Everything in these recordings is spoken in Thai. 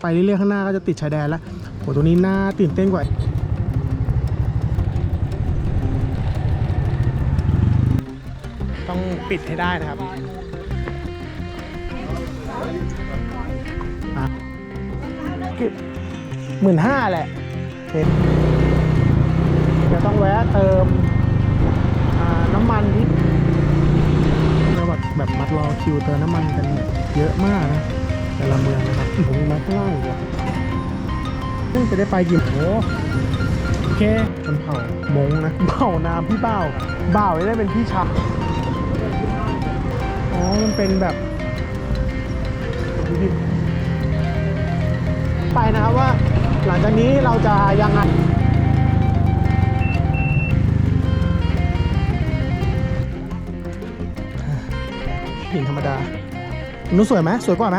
ไปเรื่อยๆข้างหน้าก็จะติดชายแดนแล้วโหตรงนี้น่าตื่นเต้นกว่าต้องปิดให้ได้นะครับหมื่นห้าแหละเห็นจะต้องแวะเติมน้ำมันที่เราแบบแบบมัดรอคิวเติมน้ำมันกันเยอะมากนะ แต่ละเมืองนะครับผมมีมาข้างล่างอีกว่ะเพิ่งจะได้ไปกี่โมงโอเคมันเผ่ามงนะเผ่านามพี่เบ้าเบ้าไม่ได้เป็นพี่ชายอ๋อมันเป็นแบบไปนะครับว่าหลังจากนี้เราจะยังไงหินธรรมดานู้นสวยไหมสวยกว่าไหม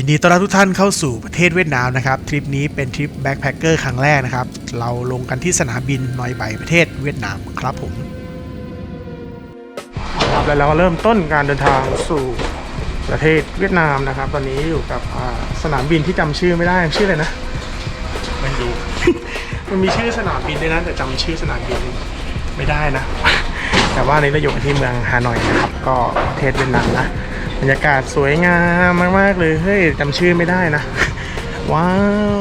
ยินดีต้อนรับทุกท่านเข้าสู่ประเทศเวียดนามนะครับทริปนี้เป็นทริปแบ็คแพคเกอร์ครั้งแรกนะครับ เราลงกันที่สนามบินนอยไบประเทศเวียดนามครับผมครับแล้วเราก็เริ่มต้นการเดินทางสู่ประเทศเวียดนามนะครับ ตอนนี้อยู่กับอ่าสนามบินที่จำชื่อไม่ได้ชื่ออะไรนะไม่รู้มันมีชื่อสนามบินด้วยนะแต่จำชื่อสนามบินไม่ได้นะ แต่ว่าในเราอยู่กันที่เมืองฮานอยนะครับ ก็ประเทศเวียดนามนะ บรรยากาศสวยงามมาก ๆ เลย เฮ้ยจำชื่อไม่ได้นะ ว้า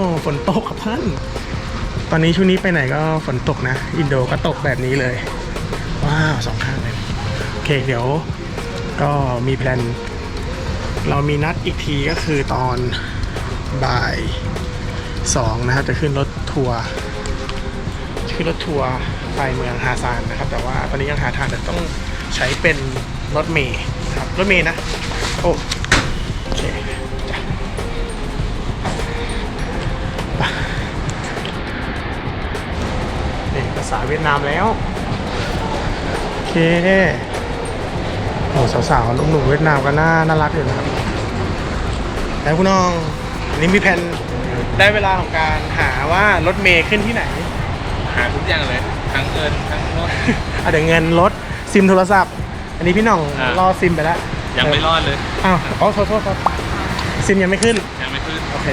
ว ฝนตกครับท่าน ตอนนี้ช่วงนี้ไปไหนก็ฝนตกนะ อินโดก็ตกแบบนี้เลย ว้าวสองข้างเลย โอเค เดี๋ยวก็มีแพลน เรามีนัดอีกทีก็คือตอนบ่ายสองนะครับจะขึ้นรถทัวร์ขึ้นรถทัวร์ไปเมืองฮาซานนะครับ แต่ว่าตอนนี้ยังหาทางแต่ต้องใช้เป็นรถเมย์ รับรถเมย์นะ โอ้โอเคจ้ะไปนี่ภาษาเวียดนามแล้ว โอเคโอ้สาวๆหนุ่มๆเวียดนามก็น่าน่ารักอยู่นะครับ แล้วคุณน้องอันนี้มีแผนได้เวลาของการหาว่ารถเมย์ขึ้นที่ไหน หาทุกอย่างเลย ทั้งเงินทั้งรถ อะเดี๋ยวเงินรถซิมโทรศัพท์ อันนี้พี่หน่องอ่ารอซิมไปแล้วยังไม่รอดเลย อ้าวอ๋อโทษโทษโทษซิมยังไม่ขึ้น ยังไม่ขึ้นโอเค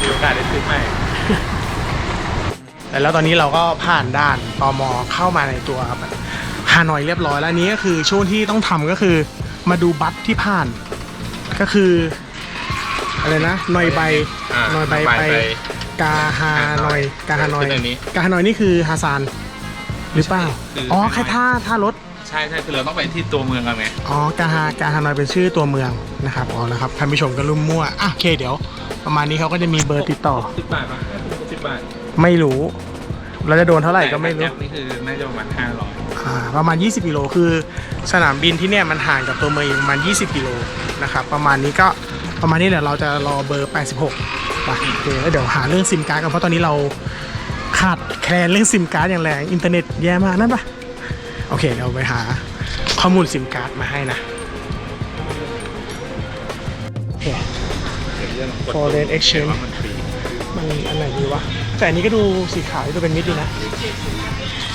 มีโอกาสได้ซื้อใหม่ แล้วตอนนี้เราก็ผ่านด่านตมเข้ามาในตัวฮานอยเรียบร้อยแล้วอันนี้ก็คือช่วงที่ต้องทำก็คือมาดูบัตรที่ผ่าน ก็คืออะไรนะนอยใบอ่านอยใบนอยใบไปไปกาฮานอยกาฮานอยคืออันนี้กาฮานอยนี่คือฮาซานหรือเปล่าคืออ๋อฮานอยแค่ท่าท่ารถ ใช่ใช่คือเราต้องไปที่ตัวเมืองกันไงอ๋อกาฮากาฮานอยเป็นชื่อตัวเมืองนะครับอ๋อนะครับท่านผู้ชมก็รุ่มมั่วอะโอเคเดี๋ยว ประมาณนี้เขาก็จะมีเบอร์ติดต่อ สิบบาทป่ะสิบบาทไม่รู้ เราจะโดนเท่าไหร่ก็ไม่รู้ แต่แอปนี่คือน่าจะประมาณห้าร้อยอ่าประมาณ 20 กิโล คือสนามบินที่เนี่ยมันห่างจากตัวเมืองอีกประมาณ 20 กิโลนะครับ ประมาณนี้ก็ประมาณนี้เดี๋ยวเราจะรอเบอร์ 86ไปโอเคแล้วเดี๋ยวหาเรื่องซิมการ์ดกันเพราะตอนนี้เราขาดแคลนเรื่องซิมการ์ดอย่างแรง อินเทอร์เน็ตแย่มากนั่นปะ โอเคเดี๋ยวไปหาข้อมูลซิมการ์ดมาให้นะโอเค Foreign exchange ว่ามันฟรีมันอันไหนดีวะ แต่อันนี้ก็ดูสีขาวดูเป็นมิดดีนะ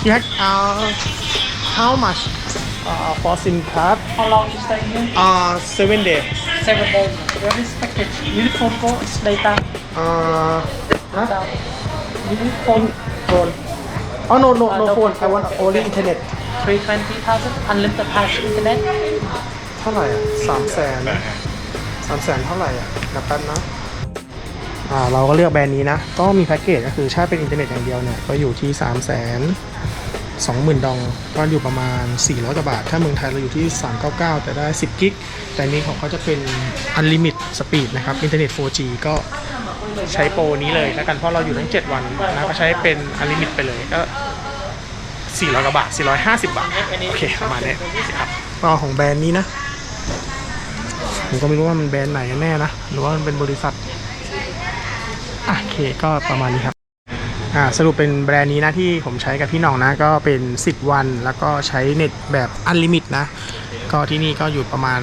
You have uh, how much uh, for SIM card? How long you stay here? Uh, seven day. Seven days. What is package? You need phone call, it's data. Uh, huh? Down. You need phone phone. Oh no no Uh, no no phone. I phone. want only internet. Three twenty thousand unlimited pass internet. เท่าไหร่อะสามแสนสามแสนเท่าไหร่อะนับแป๊บนะอ่าเราก็เลือกแบรนด์นี้นะ ก็มีแพ็กเกจก็คือถ้าเป็นอินเทอร์เน็ตอย่างเดียวเนี่ย ก็อยู่ที่ 3 0 0 0 0 0 20,000 ดอง ก็อยู่ประมาณ 400กว่าบาท ถ้าเมืองไทยเราอยู่ที่ 399 แต่ได้ 10 กิก แต่นี้ของเขาจะเป็น Unlimit Speed นะครับ อินเทอร์เน็ต 4G ก็ใช้โปรนี้เลยแล้วกันเพราะเราอยู่ทั้ง 7 วันนะก็ใช้เป็น Unlimit ไปเลยก็ 400กว่าบาท 450 บาท โอเคประมาณนี้ครับก็ของแบรนด์นี้นะ ผมก็ไม่รู้ว่ามันแบรนด์ไหนกันแน่นะ หรือว่ามันเป็นบริษัทอะโอเคก็ประมาณนี้ครับอ่าสรุปเป็นแบรนด์นี้นะที่ผมใช้กับพี่หน้องนะ ก็เป็น 10 วัน แล้วก็ใช้เน็ตแบบอันลิมิตนะ ก็ที่นี่ก็อยู่ประมาณ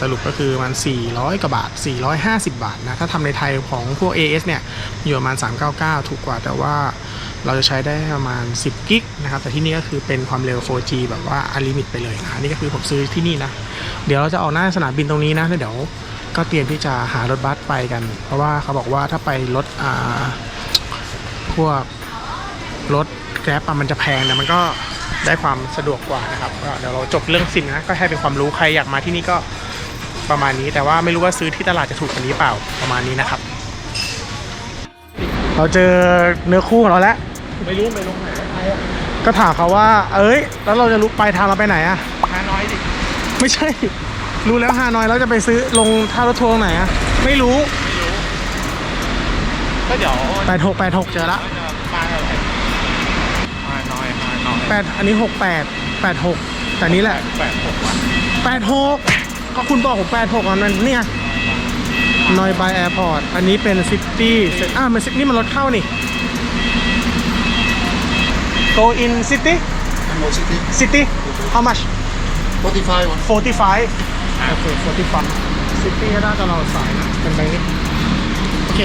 สรุปก็คือประมาณ400 กว่าบาท 450 บาทนะ ถ้าทำในไทยของพวก AS เนี่ย อยู่ประมาณ 399 ถูกกว่าแต่ว่า เราจะใช้ได้ประมาณ 10 กิกนะครับแต่ที่นี่ก็คือเป็นความเร็ว 4G แบบว่าอันลิมิตไปเลยนะนนี้ก็คือผมซื้อที่นี่นะ เดี๋ยวเราจะออกหน้าสนามบินตรงนี้นะแล้วเดี๋ยวก็เตรียมที่จะหารถบัสไปกัน เพราะว่าเขาบอกว่าถ้าไปรถอ่าพวกรถแกร็บมันจะแพงแต่มันก็ได้ความสะดวกกว่านะครับเดี๋ยวเราจบเรื่องซิมนะก็ให้เป็นความรู้ใครอยากมาที่นี่ก็ประมาณนี้ แต่ว่าไม่รู้ว่าซื้อที่ตลาดจะถูกกว่านี้เปล่าประมาณนี้นะครับ เราเจอเนื้อคู่ของเราแล้ว ไม่รู้ไปลงไหนไทยอะก็ถามเขาว่า เอ้ย แล้วเราจะรู้ปลายทางเราไปไหนอะฮานอยดิไม่ใช่ รู้แล้วฮานอยแล้วจะไปซื้อลงท่ารถทัวร์ตรงไหนอะไม่รู้ก็เดี๋ยวแปดหกแปดหกเจอละมาอะไรฮานอยฮานอยแปดอันนี้หกแปดแปดหกแต่นี้แหละแปดหกวันแปดหกก็คุณบอกผมแปดหกอันนั้นเนี่ยนอยบายแอร์พอร์ตอันนี้เป็นซิตี้อ่ามันนี่มันรถเข้านี่ go in city No city. city how much Spotify one. 45โอเค45 city ก็น่าจะเราสายนะเป็นไปนี้โอเค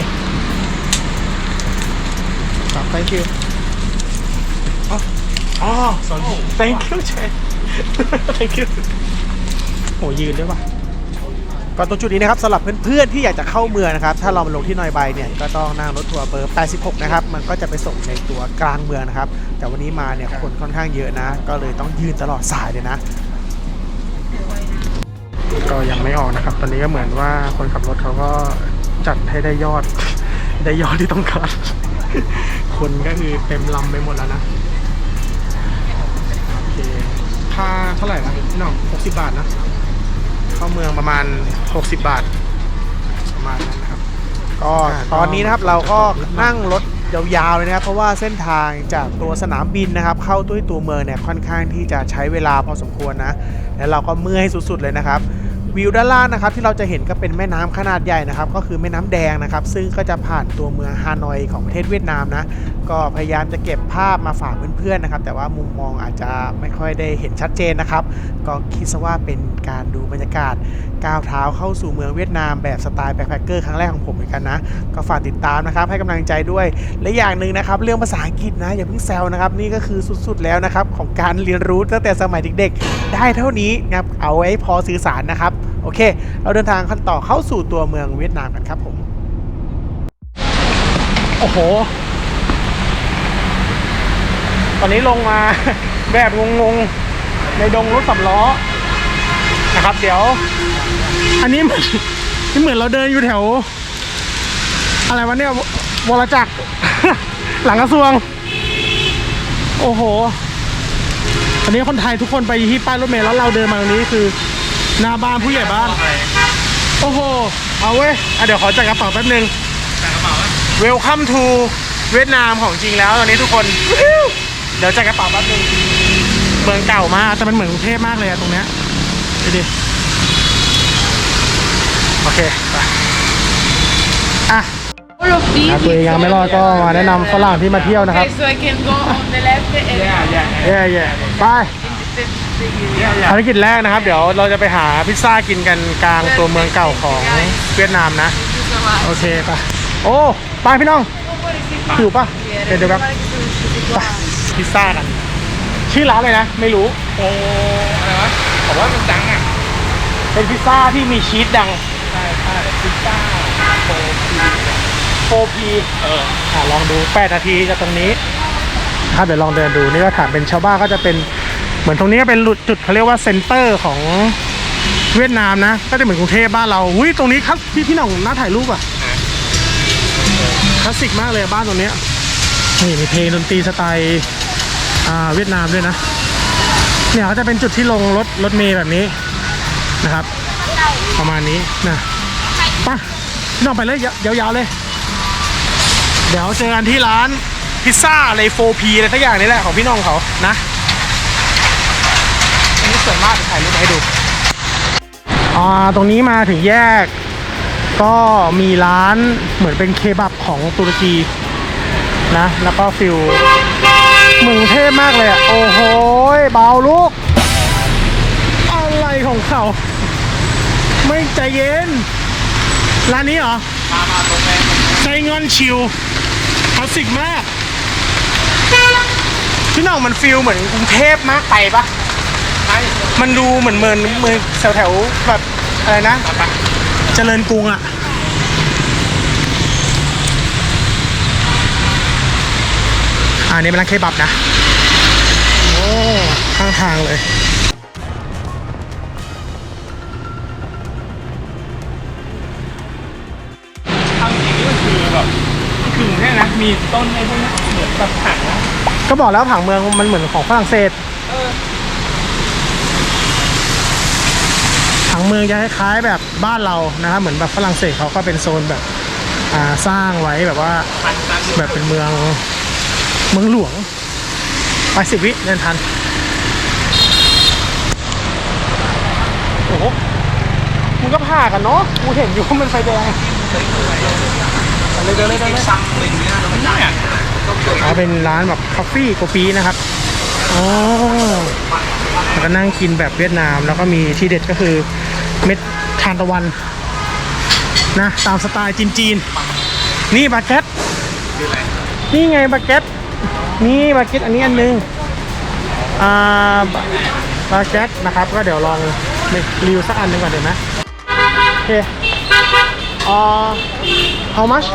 ครับ thank you อ๋ออ๋อ sorry thank you เช thank you โหยืนด้วยป่ะ ก่อนตรงจุดนี้นะครับสำหรับเพื่อนๆที่อยากจะเข้าเมืองนะครับถ้าเรามาลงที่นอยใบเนี่ยก็ต้องนั่งรถทัวร์เบอร์ 86 นะครับมันก็จะไปส่งในตัวกลางเมืองนะครับ แต่วันนี้มาเนี่ยคนค่อนข้างเยอะนะ ก็เลยต้องยืนตลอดสายเลยนะก็ยังไม่ออกนะครับ ตอนนี้ก็เหมือนว่าคนขับรถเขาก็จัดให้ได้ยอด ได้ยอดที่ต้องการ คนก็คือเต็มลำไปหมดแล้วนะโอเคค่าเท่าไหร่นะพี่น้องหกสิบบาทนะ เข้าเมืองประมาณ 60 บาท ประมาณนั้นนะครับ ก็ตอนนี้นะครับเราก็นั่งรถยาวๆเลยนะครับ เพราะว่าเส้นทางจากตัวสนามบินนะครับ เข้าด้วยตัวเมืองเนี่ยค่อนข้างที่จะใช้เวลาพอสมควรนะ แล้วเราก็เมื่อยสุดๆเลยนะครับวิวด้านล่างนะครับที่เราจะเห็นก็เป็นแม่น้ำขนาดใหญ่นะครับ ก็คือแม่น้ำแดงนะครับ ซึ่งก็จะผ่านตัวเมืองฮานอยของประเทศเวียดนามนะ ก็พยายามจะเก็บภาพมาฝากเพื่อนๆนะครับ แต่ว่ามุมมองอาจจะไม่ค่อยได้เห็นชัดเจนนะครับ ก็คิดซะว่าเป็นการดูบรรยากาศก้าวเท้าเข้าสู่เมืองเวียดนามแบบสไตล์แบ็คแพคเกอร์ครั้งแรกของผมเหมือนกันนะ ก็ฝากติดตามนะครับให้กำลังใจด้วย และอย่างหนึ่งนะครับ เรื่องภาษาอังกฤษนะอย่าเพิ่งแซวนะครับ นี่ก็คือสุดๆแล้วนะครับของการเรียนรู้ตั้งแต่สมัยเด็กๆ ได้เท่านี้นะครับเอาไว้พอสื่อสารนะครับโอเค เราเดินทางขั้นต่อเข้าสู่ตัวเมืองเวียดนามกันครับผมโอ้โห ตอนนี้ลงมาแบบงงๆ ในดงรถสำล้อนะครับ เดี๋ยว อันนี้เหมือนนี่เหมือนเราเดินอยู่แถว อะไรวะเนี่ยววรจักร หลังกระทรวง โอ้โหตอนนี้คนไทยทุกคนไปที่ป้ายรถเมล์แล้วเราเดินมาตรงนี้คือหน้าบ้านผู้ใหญ่บ้านโอ้โห เอาเว้ยอะเดี๋ยวขอจัดกระเป๋าแป๊บนึงแต่กระเป๋าอะ Welcome to เวียดนามของจริงแล้วตอนนี้ทุกคน เดี๋ยวจัดกระเป๋าแป๊บนึงเมืองเก่ามากแต่มันเหมือนกรุงเทพมากเลยอะตรงเนี้ยดูดิโอเคไปอะ All of these ถ้าตัวเองยังไม่รอดก็มาแนะนำฝรั่งที่มาเที่ยวนะครับ Okay, so I can go on the left and แย่แย่เย่เย่ไป ภารกิจแรกนะครับ เดี๋ยวเราจะไปหาพิซซ่ากินกันกลางตัวเมืองเก่าของเวียดนามนะ so much. โอเคไปโอ้ ไปพี่น้องหิวปะเดี๋ยวเดี๋ยวครับไป พิซซ่ากัน ชื่อร้านเลยนะ ไม่รู้โอ้อะไรวะผมว่ามันดังอะเป็นพิซซ่าที่มีชีสดังใช่ใช่พิซซ่าโฟร์พี 4P เอออะลองดู8นาทีจากตรงนี้ครับเดี๋ยวลองเดินดูนี่ก็ถามเป็นชาวบ้านก็จะเป็นเหมือนตรงนี้ก็เป็นจุดเขาเรียกว่าเซ็นเตอร์ของเวียดนามนะ ก็จะเหมือนกรุงเทพบ้านเราอุ้ยตรงนี้ครับพี่พี่หน่องน่าถ่ายรูปอะคลาสสิกมากเลยบ้านตรงเนี้ยนี่มีเพลงดนตรีสไตล์อ่า เวียดนามด้วยนะ เนี่ยก็จะเป็นจุดที่ลงรถรถเมย์แบบนี้นะครับ ประมาณนี้นะไปพี่น้องไปเลยยาวๆเลย เดี๋ยวเจอกันที่ร้านพิซซ่าอะไร 4P อะไรทักอย่างนี้แหละของพี่น้องเขานะอันนี้สวยมากถ่ายรูปให้ดูอ่าตรงนี้มาถึงแยก ก็มีร้านเหมือนเป็นเคบับของตุรกีนะ แล้วก็ฟิล มืองเทพมากเลยอะ โอ้โหเบาลูก อะไรของเขา ไม่ใจเย็น ร้านนี้เหรอ มามาตรงแม่ใจงอนชิลคลาสสิกมาก พี่น้องมันฟิลเหมือนกรุงเทพมากไปปะใช่มันดูเหมือนเมืองเมืองแถวแถวๆแบบอะไรนะ ไป เจริญกรุงอะ อันนี้เป็นร้านเคบับนะ โอ้ ข้างทางเลยทำจริงนี่มันคือแบบคือแค่นะ มีต้นไอ้พวกนี้เหมือนแบบถังนะ ก็บอกแล้วผังเมืองมันเหมือนของฝรั่งเศสผังเมืองจะคล้ายๆแบบบ้านเรานะครับเหมือนแบบฝรั่งเศสเขาก็เป็นโซนแบบอ่าสร้างไว้แบบว่าพันตันแบบเป็นเมือง เมืองหลวง ไปสิบวิเดินทัน โอ้โหมึงก็ผ่ากันเนาะ กูเห็นอยู่ว่ามันไฟแดงเลยเดินเลยเดินเลยซ้ำเลยเนี่ยเราไม่ได้อะอ๋อเป็นร้านแบบคาเฟ่โกปีนะครับอ๋อแล้วก็นั่งกินแบบเวียดนาม แล้วก็มีที่เด็ดก็คือเม็ดทานตะวันนะตามสไตล์จีนๆนี่บาเก็ตนี่ไงบาเก็ต นี่บาเก็ตอันนี้อันหนึงอ่าบาบาเก็ตนะครับ ก็เดี๋ยวลองรีวิวสักอันหนึ่งก่อนเดี๋ยวนะโอเคอ่า how much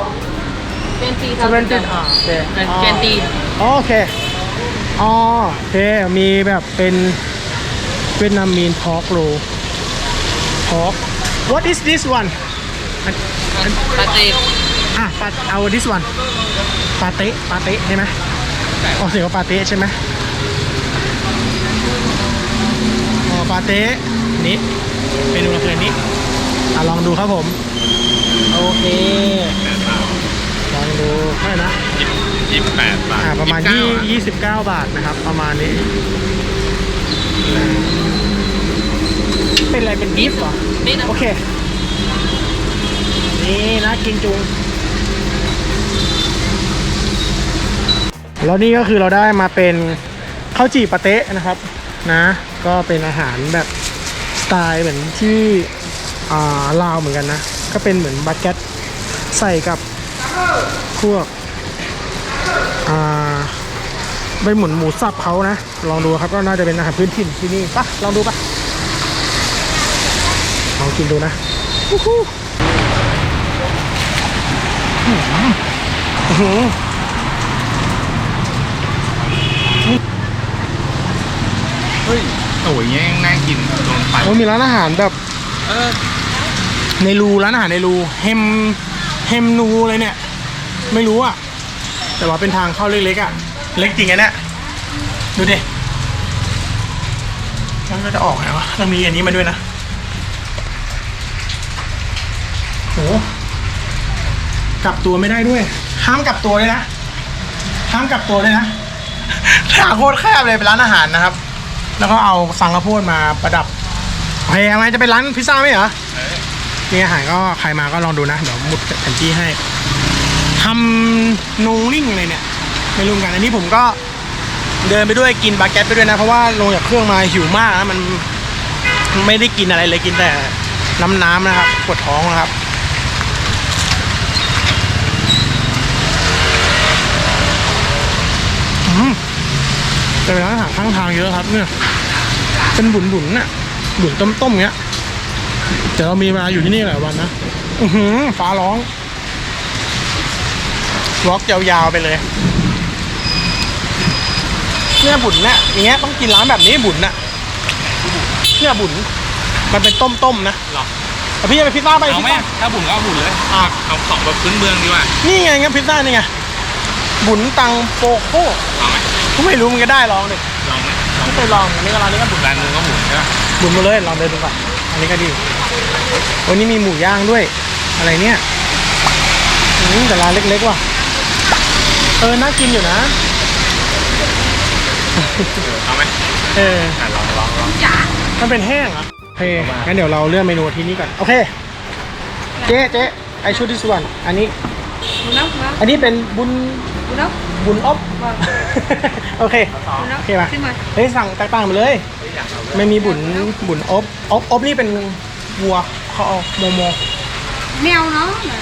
20 seventeen อ่าโอเคอ่า20โอเคอ๋อโอเคมีแบบเป็นเวียดนามีนพอกโลพอก what is this one ปาเต้อะปาเอา this one ปาเต้ปาเต้ใช่ไหม ออกเสียงว่าปาเต้ใช่ไหมอ๋อปาเต้นี่เมนูเราคืออันนี้อะลองดูครับผม โอเค ลองดูเท่าไหร่นะยี่สิบแปดบาทอ่าประมาณยี่ยี่สิบเก้าอะยี่สิบเก้าบาทนะครับ ประมาณนี้ เป็นอะไรเป็นบีฟเหรอนี่นะโอเค นี่นะกินจุง แล้วนี่ก็คือเราได้มาเป็นข้าวจี่ปาเต๊ะนะครับนะ ก็เป็นอาหารแบบสไตล์เหมือนที่อ่าลาวเหมือนกันนะ ก็เป็นเหมือนบาเก็ตใส่กับพวกอ่าใบหมุนหมูสับเขานะ ลองดูครับก็น่าจะเป็นอาหารพื้นถิ่นที่นี่ปะลองดูปะลองกินดูนะอู้หูอื้อหืออื้อหือ เฮ้ยโอ้ยยังน่ากินโดนไฟโอ้มีร้านอาหารแบบเออในรูร้านอาหารในรูเฮมเฮมนูอะไรเนี่ย ไม่รู้อะ แต่ว่าเป็นทางเข้าเล็กๆอะ เล็กจริงไงเนี่ยดูดิมันก็จะออกไงวะต้องมีอันนี้มาด้วยนะโหกลับตัวไม่ได้ด้วย ห้ามกลับตัวเลยนะ ห้ามกลับตัวเลยนะทางโคตรแคบเลยเป็นร้านอาหารนะครับ แล้วก็เอาสังกะโพดมาประดับโอเคไมจะเป็นร้านพิซซ่าไหมเหรอนี่อาหารก็ใครมาก็ลองดูนะ เดี๋ยวหมุดแผนที่ให้ทำนูริ่งเลยเนี่ยไม่รู้เหมือนกันอันนี้ผมก็เดินไปด้วยกินบาเก็ตไปด้วยนะ เพราะว่าลงจากเครื่องมาหิวมากนะมันไม่ได้กินอะไรเลยกินแต่น้ำน้ำนะครับปวดท้องนะครับ แต่เป็นร้านอาหารข้างทางเยอะครับเนี่ย เป็นบุนบุนๆน่ะบุนต้มๆเงี้ยเดี๋ยวเรามีเวลาอยู่ที่นี่หลายวันนะอือหือฟ้าร้องวอล์กยาวๆไปเลยเนี่ยบุญเนี่ยอย่างเงี้ยต้องกินร้านแบบนี้บุญน่ะเนี่ยบุญมันเป็นต้มๆนะหรอแต่พี่จะไปพิซซ่าไปเอาไหมพิซซ่ถ้าบุญก็เอาบุญเลยอะ เอาของแบบพื้นเมืองดีกว่านี่ไงงั้นพิซซ่านี่ไงบุญตังโปโคเอาไหม ก็ไม่รู้มันก็ได้ลองดิลองไหมลองไม่เคยลองอันนี้ก็ร้านนี้ก็บุญร้านนึงก็บุญใช่ปะบุญมาเลยลองเดินดูก่อนอันนี้ก็ดีวันนี้มีหมูย่างด้วย อะไรเนี่ยอืมแต่ร้านเล็กๆว่ะเออน่ากินอยู่นะเอาไหมเอออะลองลองลองมันเป็นแห้งเหรอะโอเคงั้นเดี๋ยวเราเลือกเมนูที่นี่ก่อนโอเคเจ๊เจ๊ไอชูดิสวันอันนี้อันนี้เป็นบุญ Bún ốc บุญอบ Vâng โอเค Bún ốc โอเคป่ะ Xin mời เฮ้ยสั่งแตกต่างไปเลย ไม่มีบุญบุญอบอบอบนี่เป็นวัวเขาเอาโมโม Mèo nó là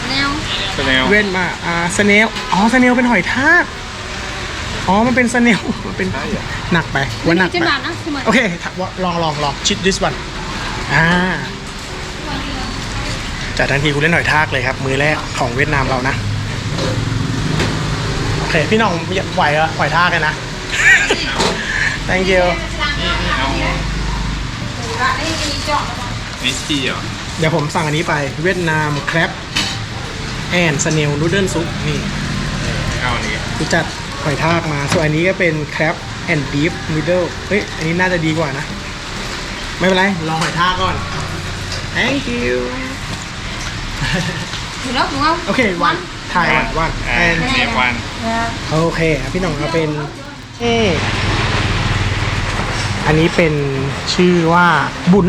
Snail แสดงเว้นมาอ่าสเนลอ๋อสเนลเป็นหอยทากอ๋อ มันเป็นสเนลมันเป็นหนักไปว่าหนัก Đi ไป trên bàn á Xin mời โอเคถามว่าลองลองลองชิด this one อ่าจัดทันทีกูเล่นหอยทากเลยครับ มือแรกของเวียดนามเรานะโอ เคพี่น้องไหวเหรอหอยทากเลยนะ thank you มิสตี้เหรอเดี๋ยวผมสั่งอันนี้ไปเวียดนามแครบแอนสเนลนูเดิลซุปนี่เอาอันนี้กูจัดหอยทากมา ส่วนอันนี้ก็เป็นแครบแอนบีฟนูเดิลเฮ้ย อันนี้น่าจะดีกว่านะ ไม่เป็นไร ลองหอยทากก่อน thank you Bún ốc đúng không? โอเควันไทยวันวันอ่าแอนเนฟวัน โอเคอะพี่หน่องเอาเป็นเออันนี้เป็นชื่อว่าบุญ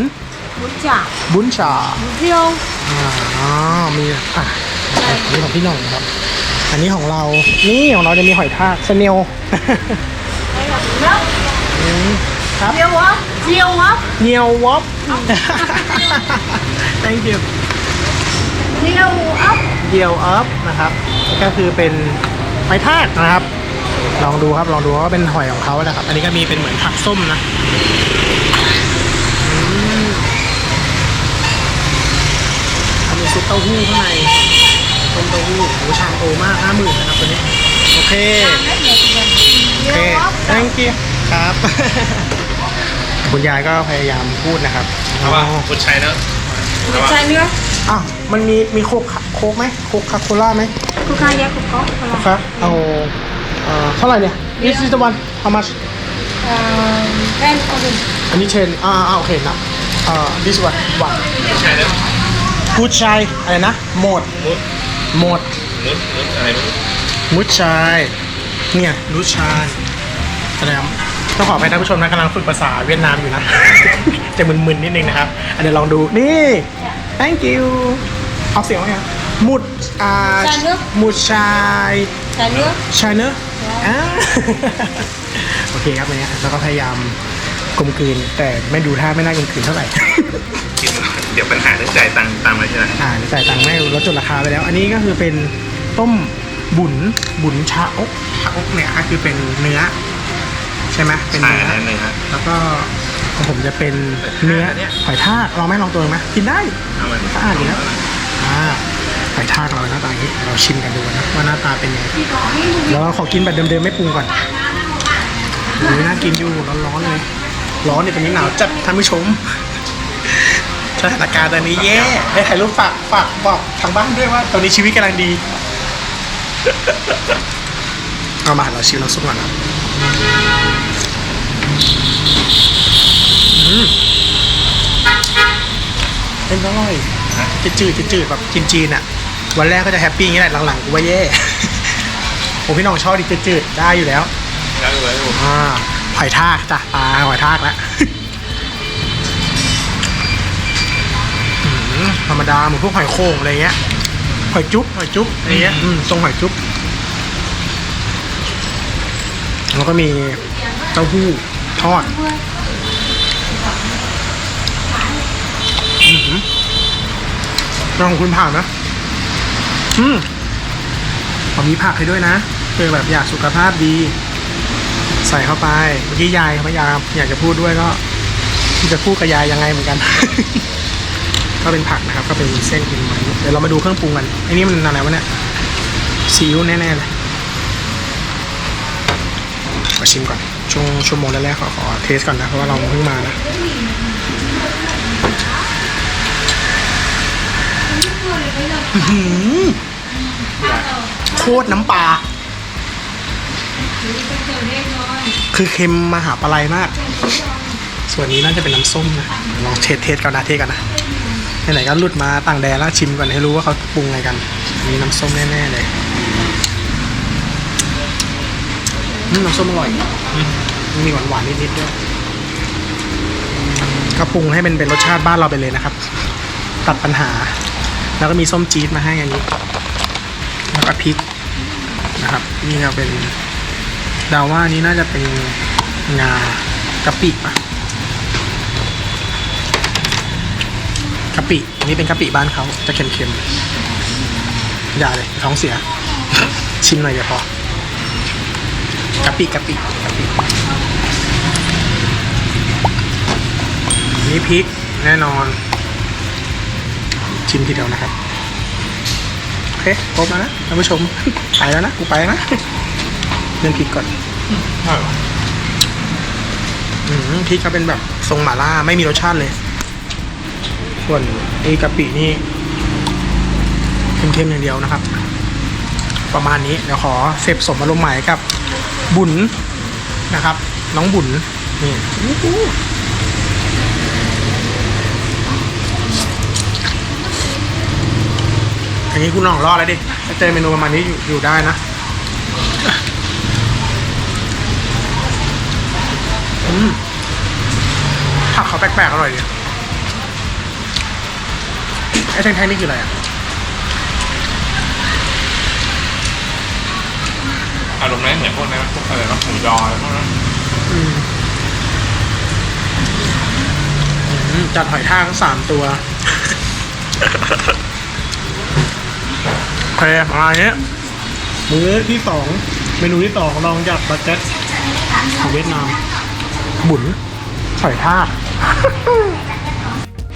Bún chả บุญชา Bún riêu อ๋อมีอะอันนี้ของพี่หน่องครับ อันนี้ของเรานี่ของเราจะมีหอยทากสเนล Đây là bún ốc ครับ Riêu ốc Riêu ốc เนียววอป thank you Riêu ốc เดียวอัพนะครับ ก็คือเป็น หอยทากนะครับ ลองดูครับลองดูว่าเป็นหอยของเขานะครับ อันนี้ก็มีเป็นเหมือนผักส้มนะอืมอันนี้ซุปเต้าหู้ข้างในต้มเต้าหู้โอ้ชามโตมากห้าหมื่นนะครับตัวนี้โอเคโอเค thank you ครับคุณยายก็พยายามพูดนะครับเพราะว่าคุณชัยเนอะเพราะว่า Chai nước อ้าวมันมีมีโคกโคกไหมโคกคาโคล่าไหม Coca nhé cũng có Coca ครับเอาเอ่อเท่าไหร่เนี่ย This is the one how much Ờ, Ren orange อันนี้เชนอ่าอ่าโอเคนะเอ่อ this one one คุณชัยเนอะกูดชัยอะไรนะหมดมุดหมดมุดมุดอะไรมุดมุดชัยเนี่ยรู้ชายอะไรครับต้องขออภัยท่านผู้ชมนะกำลังฝึกภาษาเวียดนามอยู่นะ จะมึนๆนิดนึงนะครับอะเดี๋ยวลองดูนี่ thank you เอาเสียงว่าไงมุด อ่าชายเนอะมุดชาย Chai nước ชายเนอะอ่าโอเคครับเนี่ยแล้วก็พยายามกลมกลืน แต่ไม่ดูท่าไม่น่ากลมกลืนเท่าไหร่กินเดี๋ยวปัญหาเรื่องจ่ายตังค์ตามมาใช่ไหมอ่าจ่ายตังค์ไม่ลดจนราคาไปแล้ว อันนี้ก็คือเป็นต้มบุญบุญชาอกชาอกเนี่ยก็คือเป็นเนื้อ ใช่ไหมเป็นใช่เนื้อ อันนึงฮะ แล้วก็ของผมจะเป็นเนื้อเนี่ยหอยทากลองไหมลองตัวไหมกินได้ เอามันสะอาดอยู่แล้วอ่า หอยทากเราหน้าตาอย่างนี้เราชิมกันดูนะว่าหน้าตาเป็นยังไงแล้วเราขอกินแบบเดิมๆไม่ปรุงก่อนโอ้ยน่ากินอยู่ร้อนๆเลยร้อนเนี่ยตอนนี้หนาวจัดท่านผู้ชมสถานการณ์ตอนนี้แย่ให้ถ่ายรูปฝากฝากบอกทางบ้านด้วยว่า ตอนนี้ชีวิตกำลังดีเอามาเราชิมน้ำซุปก่อนนะอืมเป็นอร่อยจืดจืดๆแบบจีนจีนๆอะ วันแรกก็จะแฮปปี้อย่างนี้แหละหลังๆกูว่าแย่ ผมพี่น้องชอบดิจืดๆได้อยู่แล้วแล้วเลยผมอ่าหอยทากจ้ะปลาหอยทากแล้วอืมธรรมดาเหมือนพวกหอยโข่งอะไรเงี้ยหอยจุ๊บหอยจุ๊บอะไรเงี้ยอืมทรงหอยจุ๊บแล้วก็มีเต้าหู้ทอดอือหือลองคุณผ่านนะ อืมผมมีผักให้ด้วยนะเพื่อแบบอยากสุขภาพดี ใส่เข้าไปเมื่อกี้ยายพยายามอยากจะพูดด้วยก็จะพูดกับยายยังไงเหมือนกัน ก็เป็นผักนะครับ ก็เป็นเส้นกินมันเดี๋ยวเรามาดูเครื่องปรุงกันไอ้นี่มันอะไรวะเนี่ยซีอิ๊วแน่ๆเลยมาชิมก่อนช่วงชั่วโมงแรกๆขอขอเทสก่อนนะเพราะว่าเราเพิ่งมานะอื โคตรน้ำปลา คือเค็มมหาปลายมาก ส่วนนี้น่าจะเป็นน้ำส้มนะ ลองเทสเทสก่อนนะเทสก่อนนะไหนๆก็หลุดมาต่างแดนแล้วชิมก่อนให้รู้ว่าเขาปรุงไงกัน มีน้ำส้มแน่ๆเลยน้ำส้มอร่อยมีหวานๆนิดๆด้วยก็ปรุงให้เป็นเป็นรสชาติบ้านเราไปเลยนะครับ ตัดปัญหา แล้วก็มีส้มจี๊ดมาให้อันนี้ แล้วก็พริกนะครับ นี่เราเป็นเดาว่านี่น่าจะเป็นงากะปิปะกะปิอันนี้เป็นกะปิบ้านเขาจะเค็มๆอย่าเลยท้องเสีย ชิมหน่อยเดี๋ยวพอกะปิกะปิกะปินี่พริกแน่นอน ชิมทีเดียวนะครับ เคครบแล้วนะท่านผู้ชมไปแล้วนะกูไปนะเรื่องพริกก่อนใช่เหรออืมพริกก็เป็นแบบทรงหม่าล่าไม่มีรสชาติเลย ส่วนไอ้กะปินี่เค็มๆอย่างเดียวนะครับ ประมาณนี้เดี๋ยวขอเสพสมอารมณ์ใหม่กับ บุญนะครับ น้องบุญนี่ อู้หูอันนี้คุณน้องรอดแล้วดิถ้าเจอเมนูประมาณนี้อยู่อยู่ได้นะอืมผักเขาแปลกๆอร่อยดีไอ้แท่งๆนี่คืออะไรอะอารมณ์นั้นเหมือนพวกนั้นพวกอะไรนะหมูยออะไรพวกนั้นอืมอืมจัดหอยทากสามตัวโอ เคประมาณนี้มื้อที่สองเมนูที่สองลองจากบัตเจ็ตของเวียดนามบุญหอยทาก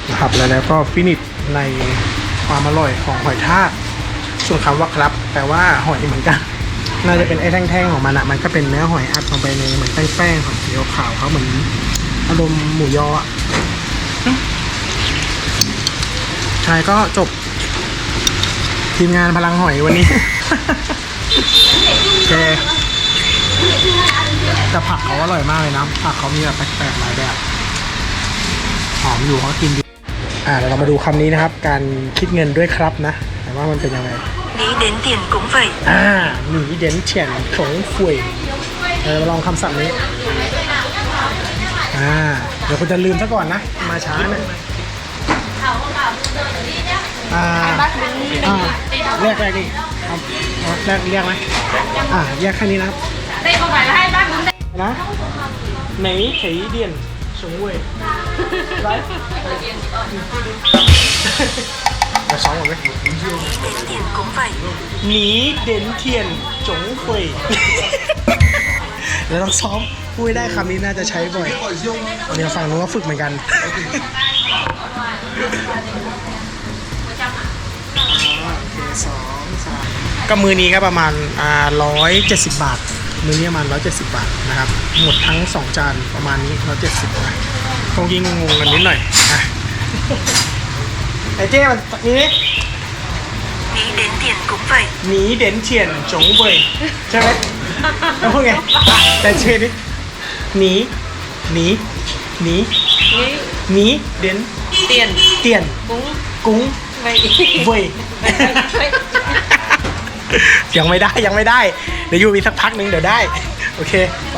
นะครับแล้วแล้วก็ฟินิชในความอร่อยของหอยทากส่วนคำว่าครับแปลว่าหอยเหมือนกัน น่าจะเป็นไอ้แท่งๆของมันอะมันก็เป็นเนื้อหอยอัดลงไปในเหมือนแป้งๆของสีขาวๆเขาเหมือนอารมณ์หมูยออะใช่ก็จบ ทีมงานพลังหอยวันนี้ โอเค แต่ผักเขาอร่อยมากเลยนะ ผักเขามีแบบแปลกๆหลายแบบ หอมอยู่เขากินอยู่อ่าเดี๋ยวเรามาดูคำนี้นะครับ การคิดเงินด้วยครับนะ แต่ว่ามันเป็นยังไง Nghĩ đến tiền cũng vậy อ่าหนีเด่นเฉียนถงฝุยเออมาลองคำศัพท์นี้ อ่า เดี๋ยวคุณจะลืมซะก่อนนะ มาช้าเนี่ย อ่าอ่าเรียกอะไรดิเอาเอาเรียกเรียกไหมอ่าเรียกแค่นี้นะครับ Đây không phải là hai bác đúng นะไหนเฉยเดียนสงเว่ยไรมาซ้อมก่อนไหม Đến tiền cũng vậy หนีเด่นเทียนจงเฟยแล้วต้องซ้อมพูดให้ได้คำนี้น่าจะใช้บ่อยเดี๋ยวฟังนู้นว่าฝึกเหมือนกัน ก็มือนี้ก็ประมาณอ่าร้อยเจ็ดสิบบาท มือนี้ประมาณร้อยเจ็ดสิบบาทนะครับ หมดทั้งสองจานประมาณนี้ร้อยเจ็ดสิบนะคงกินงงๆกันนิดหน่อยอะไอ้เจ้มันนี่ Nghĩ đến tiền cũng vậy หนีเด่นเฉียนจงเว่ยใช่ไหมแล้วพูดไงอะแต่เชนดิหนีหนีหนีหนีเด่น Tiền เตียน cũng กุ้ง vậy เว่ยยังไม่ได้ยังไม่ได้ เดี๋ยวอยู่อีกสักพักหนึ่งเดี๋ยวได้ โอเค ไป